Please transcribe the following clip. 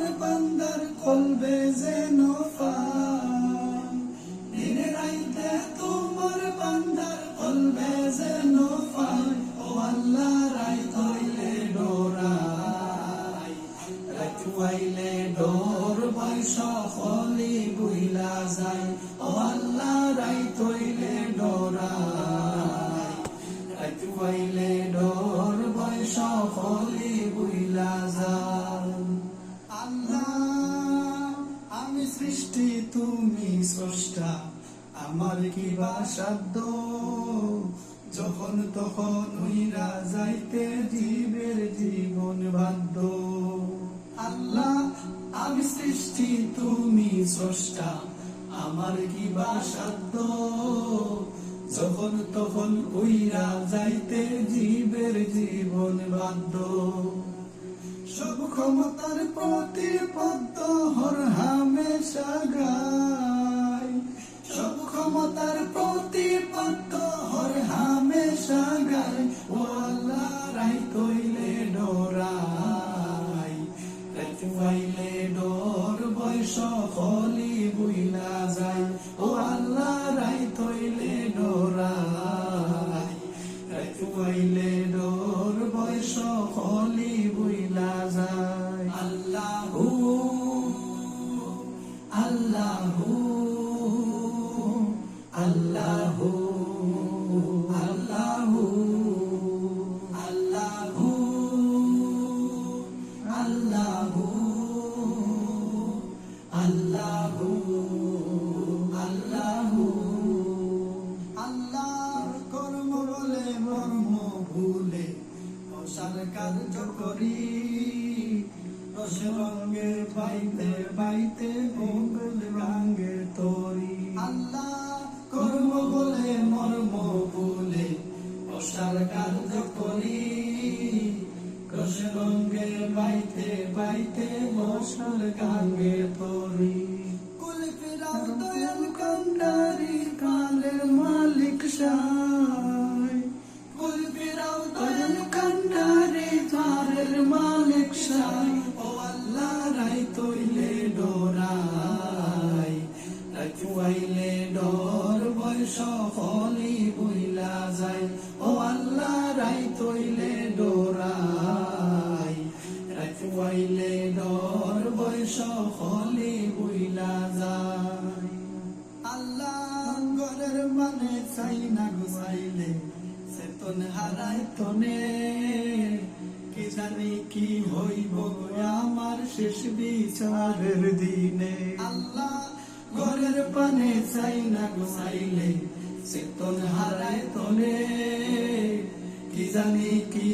তোমার বান্দার কলবে যেন দিনে রাইতে তোমার বান্দার কলবে যেন ও রাই তৈলে ডোরাই। ডোর বয়স হলি বুইলা যায়। ও আল্লাহ রাই তৈলে ডোরাই। স্রষ্টা আমার কি বা সাধ্য? যখন তখন উইরা যাইতে জীবের জীবন বাধ্য। আল্লাহ, আমি সৃষ্টি, তুমি স্রষ্টা, আমার কি বা সাধ্য? যখন তখন উইরা যাইতে জীবের জীবন বাধ্য। সব ক্ষমতার প্রতিপদ্য হর হামেশা গাই সব ক্ষমতার প্রতিপত্ত হর হামেশা গাই ও আল্লাহ রাই কইলে ডরাই। রাইতে ডোর বয়স হলি বুইলা যায়। ও আল্লাহ আল্লাহু আল্লাহু আল্লাহু আল্লাহু আল্লাহু আল্লাহু, আল্লাহর কর্ম বলে মর্ম ভুলে অসার কার্য করি রস রঙে বাইতে বাইতে গোকুল গাঙ্গে তরি। আল্লাহ বাইতে বাইতে বসল গাঙ্গে তরি কুল ফিরাও দয়াল কান্ডারি কালের মালিক সাই। কুল ফিরাও দয়াল কান্ডারি কালের মালিক সাই। ও আল্লাহ রাই তুয়াইলে ডর, বয়স হলি বইলা যায়। ও আল্লাহ রাই তৈলে যায়। আল্লাহ গরের মানে চাই না গুসাইলে চেতন হারাই তনে। কি জানি কি হইব আমার শেষ বিচারের দিনে। আল্লাহ ঘরের পানে চাই না গুসাইলে চেতন হারাই তনে। কি জানি কি